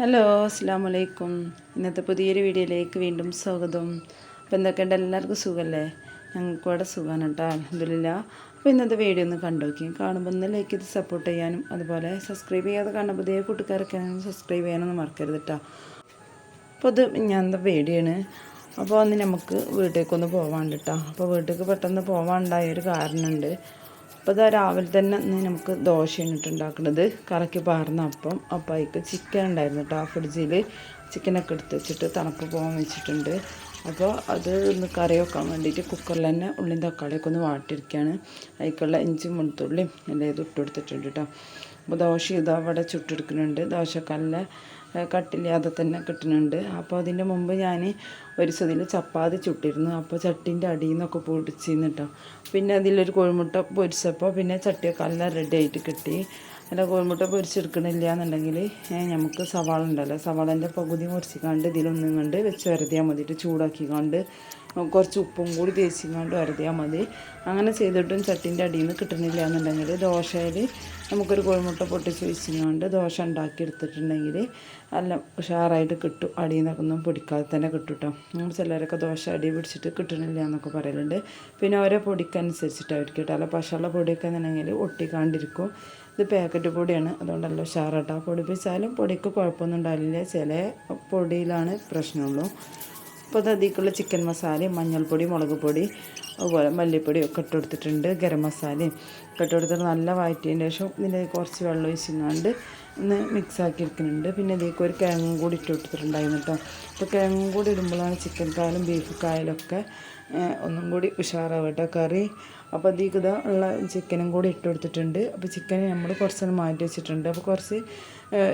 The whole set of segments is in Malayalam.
ഹലോ അസ്സാം വലൈക്കും ഇന്നത്തെ പുതിയൊരു വീഡിയോയിലേക്ക് വീണ്ടും സ്വാഗതം. അപ്പോൾ എന്തൊക്കെയുണ്ട്? എല്ലാവർക്കും സുഖമല്ലേ ഞങ്ങൾക്ക് ഇവിടെ സുഖമാണ് കേട്ടോ അലഹമില്ല അപ്പോൾ ഇന്നത്തെ വീഡിയോ ഒന്ന് കണ്ടുനോക്കി കാണുമ്പോൾ ഒന്ന് ലൈക്ക് ചെയ്ത് സപ്പോർട്ട് ചെയ്യാനും അതുപോലെ സബ്സ്ക്രൈബ് ചെയ്യാതെ കാണുമ്പോൾ പുതിയ കൂട്ടുകാരൊക്കെ സബ്സ്ക്രൈബ് ചെയ്യാനൊന്നും മറക്കരുത് കേട്ടോ. അപ്പോൾ അത് ഞാൻ എന്താ പേടിയാണ് അപ്പോൾ അന്ന് നമുക്ക് വീട്ടിലേക്കൊന്ന് പോകാണ്ട് കേട്ടോ. അപ്പോൾ വീട്ടിലേക്ക് പെട്ടെന്ന് പോകാണ്ടായ ഒരു കാരണമുണ്ട്. അപ്പോൾ ഇതാ രാവിലെ തന്നെ നമുക്ക് ദോശയാണ് ഇട്ട് ഉണ്ടാക്കുന്നത്. കറക്കി പാർന്ന അപ്പം. അപ്പം അതിക്ക് ചിക്കൻ ഉണ്ടായിരുന്നു കേട്ടോ ആ ഫ്രിഡ്ജിൽ ചിക്കനൊക്കെ എടുത്ത് വെച്ചിട്ട് തണുപ്പ് പോകാൻ വെച്ചിട്ടുണ്ട്. അപ്പോൾ അത് ഒന്ന് കറി വെക്കാൻ വേണ്ടിയിട്ട് കുക്കറിൽ തന്നെ ഉള്ളിയും തക്കാളിയൊക്കെ ഒന്ന് വാട്ടിയിരിക്കുകയാണ് അതിക്കുള്ള ഇഞ്ചും വെളുത്തുള്ളിയും എല്ലാം ഇത് ഇട്ട് കൊടുത്തിട്ടുണ്ട് കേട്ടോ അപ്പോൾ ദോശ ഇതാ അവിടെ ചുട്ടെടുക്കുന്നുണ്ട്. ദോശക്കല്ല കട്ടില്ലാതെ തന്നെ കിട്ടുന്നുണ്ട്. അപ്പോൾ അതിന്റെ മുമ്പ് ഞാൻ ഒരു സതിൽ ചപ്പാത്തി ചുട്ടിരുന്നു. അപ്പോൾ ചട്ടിന്റെ അടിയിൽ നിന്നൊക്കെ പൊടിച്ചിരുന്നു കേട്ടോ പിന്നെ അതിലൊരു കോഴിമുട്ട പൊരിച്ചപ്പോൾ പിന്നെ ചട്ടിയൊക്കെ എല്ലാം റെഡി ആയിട്ട് കിട്ടി. അല്ല കോഴിമുട്ട പൊരിച്ചെടുക്കണില്ല എന്നുണ്ടെങ്കിൽ നമുക്ക് സവാള ഉണ്ടല്ലോ. സവാളന്റെ പകുതി മുറിച്ചിക്കാണ്ട് ഇതിലൊന്നും കണ്ട് വെച്ച് വരതിയാൽ മതിയിട്ട് ചൂടാക്കിക്കാണ്ട് കുറച്ച് ഉപ്പും കൂടി തേച്ചിക്കാണ്ട് വരതിയാൽ മതി. അങ്ങനെ ചെയ്തിട്ടും ചട്ടിന്റെ അടിയിൽ നിന്ന് കിട്ടണില്ല എന്നുണ്ടെങ്കിൽ ദോശയിൽ നമുക്കൊരു കോഴിമുട്ട പൊട്ടിച്ച് വെച്ചിങ്ങാണ്ട് ദോശ ഉണ്ടാക്കി എടുത്തിട്ടുണ്ടെങ്കിൽ നല്ല ഉഷാറായിട്ട് കിട്ടും. അടിയിൽ നിന്നൊക്കെ ഒന്നും പിടിക്കാതെ തന്നെ കിട്ടും കേട്ടോ ചിലരൊക്കെ ദോശ അടി പിടിച്ചിട്ട് കിട്ടണില്ല എന്നൊക്കെ പറയലുണ്ട്. പിന്നെ ഓരോ പൊടിക്കനുസരിച്ചിട്ടായിരിക്കും കേട്ടോ. അല്ല പശുള്ള പൊടിയൊക്കെ എന്നുണ്ടെങ്കിൽ ഒട്ടിക്കാണ്ടിരിക്കും. ഇത് പാക്കറ്റ് പൊടിയാണ്. അതുകൊണ്ടല്ലോ പൊടി പൊടിപ്പിച്ചാലും പൊടിക്ക് കുഴപ്പമൊന്നും ഉണ്ടാവില്ല ചില പൊടിയിലാണ് പ്രശ്നമുള്ളൂ. അപ്പോൾ അത് അതിലേക്കുള്ള ചിക്കൻ മസാലയും മഞ്ഞൾപ്പൊടി മുളക് പൊടി അതുപോലെ മല്ലിപ്പൊടി ഒക്കെ ഇട്ടുകൊടുത്തിട്ടുണ്ട് ഗരം മസാലയും ഒക്കെ ഇട്ട് കൊടുത്തിട്ട് നല്ല വഴറ്റിയതിന് ശേഷം ഇതിന്റെ കുറച്ച് വെള്ളം ഒഴിച്ചിങ്ങാണ്ട് ഒന്ന് മിക്സ് ആക്കി എടുക്കുന്നുണ്ട്. പിന്നെ ഇതിലേക്ക് ഒരു കിഴങ്ങും കൂടി ഇട്ട് കൊടുത്തിട്ടുണ്ടായിരുന്നു കേട്ടോ. അപ്പോൾ കിഴങ്ങും കൂടി ഇടുമ്പോഴാണ് ചിക്കൻ കായലും ബീഫ് കായലൊക്കെ ഒന്നും കൂടി ഉഷാറാവട്ടെ കറി. അപ്പോൾ അതിലേക്ക് ഉള്ള ചിക്കനും കൂടി ഇട്ട് കൊടുത്തിട്ടുണ്ട്. അപ്പോൾ ചിക്കൻ നമ്മൾ കുറച്ച് മാറ്റി വെച്ചിട്ടുണ്ട്. അപ്പോൾ കുറച്ച്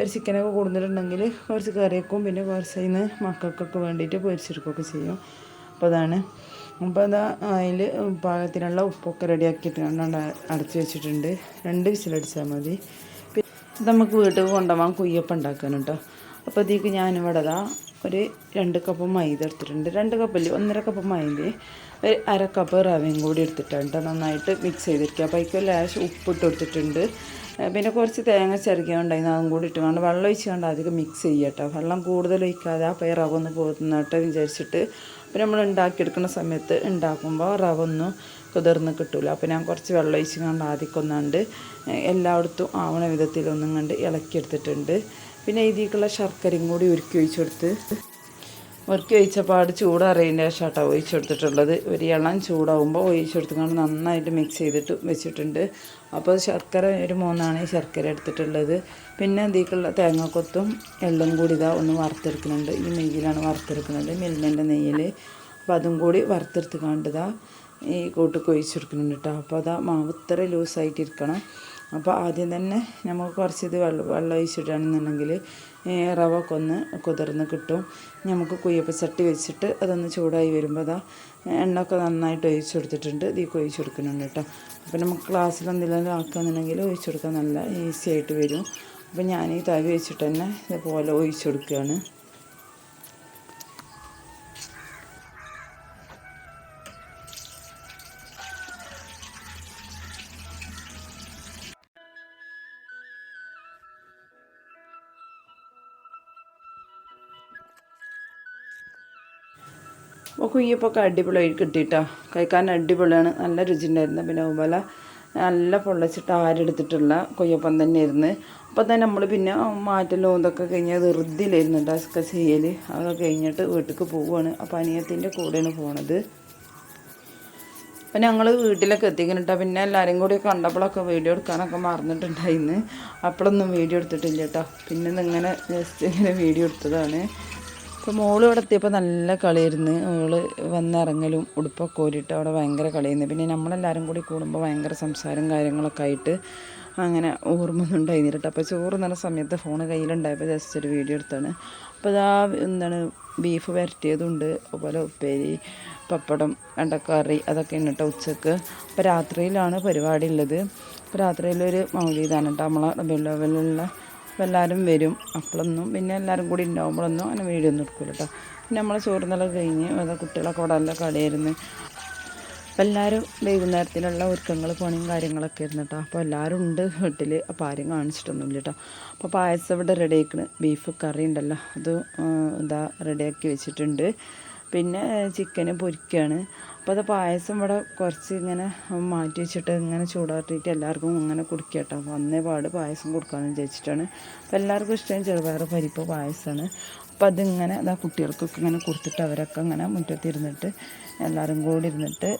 ഒരു ചിക്കനൊക്കെ കൊടുത്തിട്ടുണ്ടെങ്കിൽ കുറച്ച് കറിയൊക്കെ പിന്നെ കുറച്ച് അതിന് മക്കൾക്കൊക്കെ വേണ്ടിയിട്ട് പൊരിച്ചെടുക്കുകയൊക്കെ ചെയ്യും. അപ്പോൾ അതാണ്. അപ്പോൾ അതാ അതിൽ പാകത്തിനുള്ള ഉപ്പൊക്കെ റെഡിയാക്കിയിട്ട് കണ്ടുകൊണ്ട് അടച്ച് വെച്ചിട്ടുണ്ട്. രണ്ട് വിസിലടിച്ചാൽ മതി. നമുക്ക് വീട്ടിൽ കൊണ്ടുപോകാൻ കുയ്യപ്പം ഉണ്ടാക്കാൻ കേട്ടോ അപ്പോൾ ഇതിലേക്ക് ഞാനിവിടെ അതാ ഒരു രണ്ട് കപ്പ് മൈദ എടുത്തിട്ടുണ്ട്. രണ്ട് കപ്പല്ലേ ഒന്നര കപ്പ് മൈദ. ഒരു അര കപ്പ് റവയും കൂടി എടുത്തിട്ടുണ്ട്. നന്നായിട്ട് മിക്സ് ചെയ്തിരിക്കുക. അപ്പോൾ അതിക്ക് ലാശ് ഉപ്പിട്ട് കൊടുത്തിട്ടുണ്ട്. പിന്നെ കുറച്ച് തേങ്ങ ചിരകിയുണ്ടായിരുന്നു അതും കൂടി ഇട്ട് കൊണ്ട് വെള്ളം ഒഴിച്ചുകൊണ്ട് അധികം മിക്സ് ചെയ്യട്ടോ വെള്ളം കൂടുതൽ ഒഴിക്കാതെ ആ പേ റവ ഒന്ന് പോകുന്നട്ടെ വിചാരിച്ചിട്ട്. അപ്പോൾ നമ്മൾ ഉണ്ടാക്കിയെടുക്കുന്ന സമയത്ത് ഉണ്ടാക്കുമ്പോൾ റവ ഒന്നും കുതിർന്ന് കിട്ടില്ല അപ്പോൾ ഞാൻ കുറച്ച് വെള്ളം ഒഴിച്ച് കണ്ട് ആദ്യമൊന്നാണ്ട് എല്ലായിടത്തും ആവണ വിധത്തിലൊന്നും കണ്ട് ഇളക്കിയെടുത്തിട്ടുണ്ട്. പിന്നെ ഇതിലേക്കുള്ള ശർക്കരയും കൂടി ഉരുക്കി ഒഴിച്ചു കൊടുത്ത് ഉരുക്കി ഒഴിച്ച പാട് ചൂടറിയതിന്റെ ശേഷമാട്ടോ ഒഴിച്ചു കൊടുത്തിട്ടുള്ളത്. ഒരു ഇളം ചൂടാവുമ്പോൾ ഒഴിച്ചു കൊടുത്തുകൊണ്ട് നന്നായിട്ട് മിക്സ് ചെയ്തിട്ട് വെച്ചിട്ടുണ്ട്. അപ്പോൾ ശർക്കര ഒരു മൂന്നാണ് ഈ ശർക്കര എടുത്തിട്ടുള്ളത്. പിന്നെ ഇതിലേക്കുള്ള തേങ്ങക്കൊത്തും എല്ലാം കൂടി ഇതാ ഒന്ന് വറുത്തെടുക്കുന്നുണ്ട്. ഈ നെയ്യിലാണ് വറുത്തെടുക്കുന്നത്. മിൽമന്റെ നെയ്യിൽ. അപ്പോൾ അതും കൂടി വറുത്തെടുത്ത് കണ്ടതാ ഈ കൂട്ട് ഒഴിച്ചെടുക്കുന്നുണ്ട് കേട്ടോ അപ്പോൾ അതാ മാവ് ഇത്ര ലൂസായിട്ടിരിക്കണം. അപ്പോൾ ആദ്യം തന്നെ നമുക്ക് കുറച്ച് ഇത് വെള്ളം വെള്ളം ഒഴിച്ചിട്ടാണെന്നുണ്ടെങ്കിൽ റവ ഒക്കെ ഒന്ന് കുതിർന്ന് കിട്ടും. നമുക്ക് കുയ്യപ്പച്ചട്ടി വെച്ചിട്ട് അതൊന്ന് ചൂടായി വരുമ്പോൾ അതാ എണ്ണ ഒക്കെ നന്നായിട്ട് ഒഴിച്ചു കൊടുത്തിട്ടുണ്ട്. ഇതിൽ ഒഴിച്ചു കൊടുക്കുന്നുണ്ട് കേട്ടോ. അപ്പോൾ നമുക്ക് ക്ലാസ്സിൽ എന്തെങ്കിലും ആക്കുകയെന്നുണ്ടെങ്കിൽ ഒഴിച്ചു കൊടുക്കാൻ നല്ല ഈസി ആയിട്ട് വരും. അപ്പോൾ ഞാൻ ഈ തവി വെച്ചിട്ട് തന്നെ ഇതുപോലെ ഒഴിച്ചു കൊടുക്കുകയാണ്. കുയ്യപ്പൊക്കെ അടിപൊളിയായി കിട്ടിയിട്ടോ കഴിക്കാൻ അടിപൊളിയാണ്. നല്ല രുചി ഉണ്ടായിരുന്നു പിന്നെ അതുപോലെ നല്ല പൊള്ളച്ചിട്ട് ആരെടുത്തിട്ടുള്ള കൊയ്യപ്പം തന്നെയായിരുന്നു. അപ്പോൾ തന്നെ നമ്മൾ പിന്നെ മാറ്റലും ഇതൊക്കെ കഴിഞ്ഞാൽ വെറുതിലായിരുന്നു അതൊക്കെ ചെയ്യൽ അതൊക്കെ കഴിഞ്ഞിട്ട് വീട്ടിലേക്ക് പോവുകയാണ് അപ്പോൾ അനിയത്തിന്റെ കൂടെയാണ് പോണത്. അപ്പം ഞങ്ങൾ വീട്ടിലൊക്കെ എത്തിക്കുന്നുട്ടോ പിന്നെ എല്ലാവരും കൂടി കണ്ടപ്പോഴൊക്കെ വീഡിയോ എടുക്കാനൊക്കെ മറന്നിട്ടുണ്ടായിരുന്നു അപ്പോഴൊന്നും വീഡിയോ എടുത്തിട്ടില്ല കേട്ടോ. പിന്നെ ഇന്നിങ്ങനെ ജസ്റ്റ് ഇങ്ങനെ വീഡിയോ എടുത്തതാണ്. അപ്പോൾ മോൾ ഇവിടെ എത്തിയപ്പോൾ നല്ല കളിയായിരുന്നു. മോൾ വന്നിറങ്ങലും ഉടുപ്പൊക്കെ ഓരിട്ട് അവിടെ ഭയങ്കര കളിയായിരുന്നു. പിന്നെ നമ്മളെല്ലാവരും കൂടി കൂടുമ്പോൾ ഭയങ്കര സംസാരം കാര്യങ്ങളൊക്കെ ആയിട്ട് അങ്ങനെ ഓർമ്മ ഒന്നും ഉണ്ടായിരുന്നിട്ട് അപ്പോൾ ചോറ് നല്ല സമയത്ത് ഫോൺ കയ്യിലുണ്ടായപ്പോൾ ജസ്റ്റ് ഒരു വീഡിയോ എടുത്താണ്. അപ്പോൾ ഇതാ എന്താണ് ബീഫ് വരട്ടിയതുണ്ട്. അതുപോലെ ഉപ്പേരി പപ്പടം വെണ്ടക്കറി അതൊക്കെ ഇന്നിട്ട് ഉച്ചയ്ക്ക്. അപ്പോൾ രാത്രിയിലാണ് പരിപാടി ഉള്ളത്. അപ്പോൾ രാത്രിയിലൊരു മൗലീതാണ് കേട്ടോ. നമ്മളെ റബിയുൽ ലെവലുള്ള അപ്പോൾ എല്ലാവരും വരും. അപ്പോഴൊന്നും പിന്നെ എല്ലാവരും കൂടി ഉണ്ടാകുമ്പോഴൊന്നും അങ്ങനെ വീഡിയോ എടുക്കില്ല കേട്ടോ പിന്നെ നമ്മൾ ചോറുന്നെല്ലാം കഴിഞ്ഞ് അത് കുട്ടികളൊക്കെ അവിടെ നല്ല കളിയായിരുന്നു. അപ്പോൾ എല്ലാവരും വൈകുന്നേരത്തിനുള്ള ഒരുക്കങ്ങൾ പണിയും കാര്യങ്ങളൊക്കെ ആയിരുന്നു കേട്ടോ അപ്പോൾ എല്ലാവരും ഉണ്ട് വീട്ടിൽ അപ്പോൾ ആരും കാണിച്ചിട്ടൊന്നുമില്ല കേട്ടോ അപ്പോൾ പായസം ഇവിടെ റെഡി ആക്കണ് ബീഫ് കറി ഉണ്ടല്ലോ. അത് ഇതാ റെഡിയാക്കി വെച്ചിട്ടുണ്ട്. പിന്നെ ചിക്കന് പൊരിക്കുകയാണ് അപ്പോൾ അത് പായസം ഇവിടെ കുറച്ച് ഇങ്ങനെ മാറ്റി വെച്ചിട്ട് ഇങ്ങനെ ചൂടാട്ടിയിട്ട് എല്ലാവർക്കും ഇങ്ങനെ കുടിക്കുക കേട്ടോ വന്നേ പാട് പായസം കൊടുക്കാമെന്ന് വിചാരിച്ചിട്ടാണ്. അപ്പോൾ എല്ലാവർക്കും ഇഷ്ടം ചെറുപയർ പരിപ്പ് പായസമാണ് അപ്പോൾ അതിങ്ങനെ അതാ കുട്ടികൾക്കൊക്കെ ഇങ്ങനെ കൊടുത്തിട്ട് അവരൊക്കെ ഇങ്ങനെ മുറ്റത്തിരുന്നിട്ട് എല്ലാവരും കൂടി ഇരുന്നിട്ട്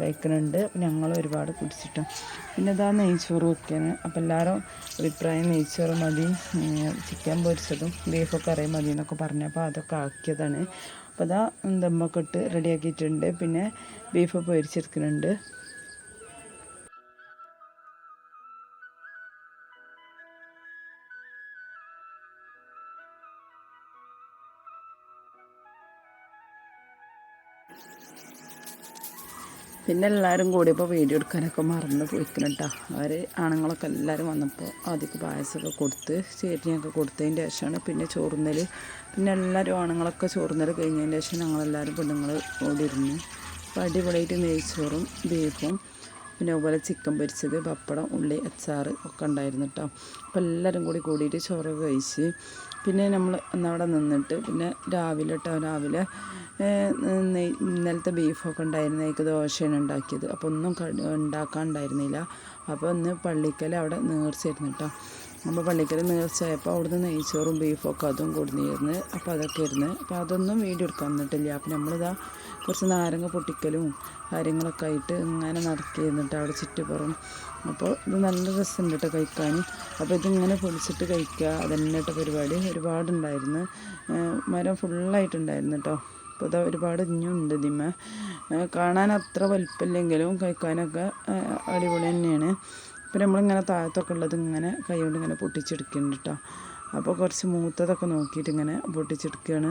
കഴിക്കുന്നുണ്ട്. ഞങ്ങൾ ഒരുപാട് കുടിച്ചിട്ടും. പിന്നെ ഇതാ നെയ്ച്ചോറ് വെക്കാൻ അപ്പോൾ എല്ലാവരും അഭിപ്രായം നെയ്ച്ചോറ് മതി ചിക്കൻ പൊരിച്ചതും ബീഫൊക്കെ അറിയാൻ മതി എന്നൊക്കെ പറഞ്ഞപ്പോൾ അതൊക്കെ ആക്കിയതാണ്. അപ്പോൾ ഇതാ ദമ്മൊക്കെ ഇട്ട് റെഡിയാക്കിയിട്ടുണ്ട്. പിന്നെ ബീഫ് പൊരിച്ചെടുക്കുന്നുണ്ട്. പിന്നെ എല്ലാവരും കൂടിയപ്പോൾ വീഡിയോ എടുക്കാനൊക്കെ മറന്നു പോയിക്കണം കേട്ടോ അവർ ആണുങ്ങളൊക്കെ എല്ലാവരും വന്നപ്പോൾ ആദ്യമൊക്കെ പായസമൊക്കെ കൊടുത്ത് ചേട്ടനെയൊക്കെ കൊടുത്തതിന്റെ ശേഷമാണ് പിന്നെ ചോറുന്നൽ പിന്നെ എല്ലാവരും ആണുങ്ങളൊക്കെ ചോറുന്നൽ കഴിഞ്ഞതിന്റെ ശേഷം ഞങ്ങളെല്ലാവരും പെണ്ണുങ്ങൾ ഓടിയിരുന്നു അപ്പോൾ അടിപൊളിയായിട്ട് നെയ്ച്ചോറും ബീഫും പിന്നെ അതുപോലെ ചിക്കൻ പൊരിച്ചത് പപ്പടം ഉള്ളി അച്ചാർ ഒക്കെ ഉണ്ടായിരുന്നു കേട്ടോ. അപ്പോൾ എല്ലാവരും കൂടി കൂടിയിട്ട് ചോറൊക്കെ കഴിച്ച് പിന്നെ നമ്മൾ അന്നവിടെ നിന്നിട്ട് പിന്നെ രാവിലെ കേട്ടോ രാവിലെ ഇന്നലത്തെ ബീഫൊക്കെ ഉണ്ടായിരുന്നു എനിക്ക് ദോശയാണ് ഉണ്ടാക്കിയത്. അപ്പോൾ ഒന്നും ഉണ്ടാക്കാൻ ഉണ്ടായിരുന്നില്ല. അപ്പോൾ ഇന്ന് പള്ളിക്കൽ അവിടെ നേർച്ചയായിരുന്നു കേട്ടോ അപ്പോൾ പള്ളിക്കൽ നേർച്ചയായപ്പോൾ അവിടുന്ന് നെയ്ച്ചോറും ബീഫൊക്കെ അതും കൊടുന്നിരുന്നു. അപ്പോൾ അതൊക്കെ ഇരുന്ന് അപ്പോൾ അതൊന്നും വീഡിയോ എടുക്കാൻ വന്നിട്ടില്ല. അപ്പോൾ നമ്മളിതാ കുറച്ച് നാരങ്ങ പൊട്ടിക്കലും കാര്യങ്ങളൊക്കെ ആയിട്ട് ഇങ്ങനെ നടക്കിയിരുന്നിട്ട് അവിടെ ചുറ്റുപുറം അപ്പോൾ ഇത് നല്ല രസമുണ്ട് കേട്ടോ കഴിക്കാൻ അപ്പോൾ ഇതിങ്ങനെ പൊളിച്ചിട്ട് കഴിക്കുക. അതന്നെ പരിപാടി. ഒരുപാടുണ്ടായിരുന്നു മരം ഫുള്ളായിട്ടുണ്ടായിരുന്നു കേട്ടോ അപ്പോൾ ഇതാ ഒരുപാട് ഇഞ്ഞുണ്ട് ഇതിമ കാണാൻ അത്ര വലിപ്പമില്ലെങ്കിലും കഴിക്കാനൊക്കെ അടിപൊളി തന്നെയാണ്. പിന്നെ നമ്മളിങ്ങനെ താഴത്തൊക്കെ ഉള്ളത് ഇങ്ങനെ കൈ കൊണ്ട് ഇങ്ങനെ പൊട്ടിച്ചെടുക്കുന്നുണ്ട് കേട്ടോ അപ്പോൾ കുറച്ച് മൂത്തതൊക്കെ നോക്കിയിട്ട് ഇങ്ങനെ പൊട്ടിച്ചെടുക്കുകയാണ്.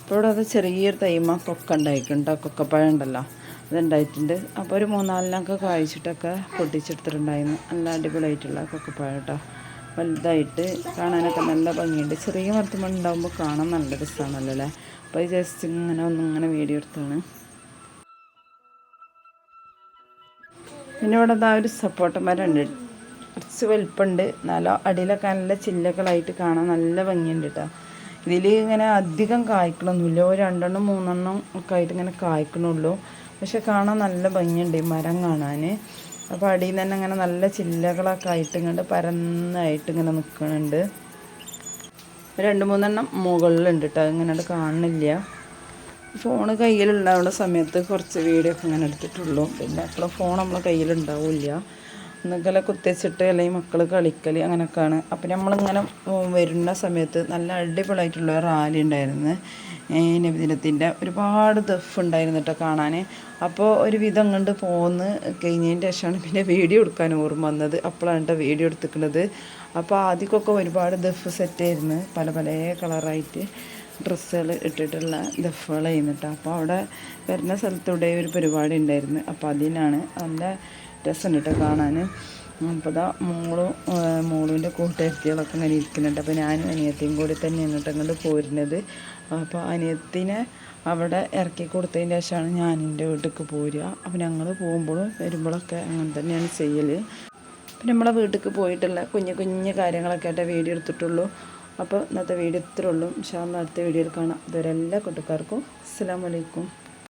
ഇപ്പോൾ ഇവിടെ അത് ചെറിയൊരു തൈമ കൊക്ക ഉണ്ടായിട്ടുണ്ട്. കൊക്കപ്പഴം ഉണ്ടല്ലോ അതുണ്ടായിട്ടുണ്ട് അപ്പോൾ ഒരു മൂന്നാലിനൊക്കെ കായ്ച്ചിട്ടൊക്കെ പൊട്ടിച്ചെടുത്തിട്ടുണ്ടായിരുന്നു. നല്ല അടിപൊളിയായിട്ടുള്ള കൊക്കപ്പഴം കേട്ടോ. വലുതായിട്ട് കാണാനൊക്കെ നല്ല ഭംഗിയുണ്ട്. ചെറിയ മരത്തുമ്പോൾ ഉണ്ടാകുമ്പോൾ കാണാൻ നല്ല രസമാണല്ലോ അല്ലേ? അപ്പോൾ ജസ്റ്റ് ഇങ്ങനെ ഒന്നിങ്ങനെ വീഡിയോ എടുത്താണ്. പിന്നെ ഇവിടെ എന്താ ഒരു സപ്പോർട്ട മരം ഉണ്ട്. കുറച്ച് വലുപ്പുണ്ട്. നല്ല അടിയിലൊക്കെ നല്ല ചില്ലകളായിട്ട് കാണാൻ നല്ല ഭംഗിയുണ്ട് കേട്ടോ ഇതിൽ ഇങ്ങനെ അധികം കായ്ക്കണമൊന്നുമില്ല ഒരു രണ്ടെണ്ണം മൂന്നെണ്ണം ഒക്കെ ആയിട്ട് ഇങ്ങനെ കായ്ക്കണുള്ളൂ. പക്ഷെ കാണാൻ നല്ല ഭംഗിയുണ്ട് ഈ മരം കാണാൻ അപ്പോൾ അടിയിൽ തന്നെ ഇങ്ങനെ നല്ല ചില്ലകളൊക്കെ ആയിട്ട് ഇങ്ങോട്ട് പരന്നായിട്ട് ഇങ്ങനെ നിൽക്കുന്നുണ്ട് രണ്ട് മൂന്നെണ്ണം മുകളിലുണ്ട് കേട്ടോ ഇങ്ങനെ കാണുന്നില്ല. ഫോൺ കയ്യിലുണ്ടാവുന്ന സമയത്ത് കുറച്ച് വീഡിയോ ഒക്കെ ഇങ്ങനെ എടുത്തിട്ടുള്ളൂ. പിന്നെ അപ്പോൾ ഫോൺ നമ്മളെ കയ്യിലുണ്ടാവില്ല. ഒന്നുകിൽ കുത്തിച്ചിട്ട് അല്ലെങ്കിൽ മക്കൾ കളിക്കൽ അങ്ങനെയൊക്കെയാണ് അപ്പം നമ്മളിങ്ങനെ വരുന്ന സമയത്ത് നല്ല അടിപൊളിയായിട്ടുള്ള റാലി ഉണ്ടായിരുന്നു. നബിദിനത്തിന്റെ ഒരുപാട് ദഫ് ഉണ്ടായിരുന്നു കേട്ടോ കാണാൻ അപ്പോൾ ഒരു വിധം അങ്ങോട്ട് പോന്ന് കഴിഞ്ഞതിന്റെ ശേഷമാണ് പിന്നെ വീഡിയോ എടുക്കാൻ ഓർമ്മ വന്നത്. അപ്പോഴാണ് കേട്ടോ വീഡിയോ എടുത്തിക്കുന്നത് അപ്പോൾ ആദ്യമൊക്കെ ഒരുപാട് ദഫ് സെറ്റ് ആയിരുന്നു. പല പല കളറായിട്ട് ഡ്രസ്സുകൾ ഇട്ടിട്ടുള്ള ദഫുകൾ കേട്ടോ. അപ്പോൾ അവിടെ വരുന്ന സ്ഥലത്തൂടെ ഒരു പരിപാടി ഉണ്ടായിരുന്നു. അപ്പോൾ അതിനാണ് നല്ല രസമുണ്ട് കേട്ടോ കാണാൻ അപ്പോൾ ഇതാ മോളും മോളുവിന്റെ കൂട്ടുകാരികളൊക്കെ ഇങ്ങനെ ഇരിക്കുന്നുണ്ട്. അപ്പോൾ ഞാനും അനിയത്തിയും കൂടി തന്നെ എന്നിട്ട് അങ്ങോട്ട് പോരുന്നത്. അപ്പോൾ അനിയത്തിനെ അവിടെ ഇറക്കി കൊടുത്തതിന് ശേഷമാണ് ഞാൻ എന്റെ വീട്ടിലേക്ക് പോരുക. അപ്പോൾ ഞങ്ങൾ പോകുമ്പോഴും വരുമ്പോഴൊക്കെ അങ്ങനെ തന്നെയാണ് ചെയ്യൽ പിന്നെ നമ്മളെ വീട്ടിലേക്ക് പോയിട്ടുള്ള കുഞ്ഞു കുഞ്ഞു കാര്യങ്ങളൊക്കെ ആയിട്ട് വീഡിയോ എടുത്തിട്ടുള്ളൂ. അപ്പോൾ ഇന്നത്തെ വീഡിയോ ഇത്രയുള്ളൂ പക്ഷേ അടുത്ത വീഡിയോയിൽ കാണാം. ഇതുവരെ എല്ലാ കൂട്ടുകാർക്കും അസ്സാം വലൈക്കും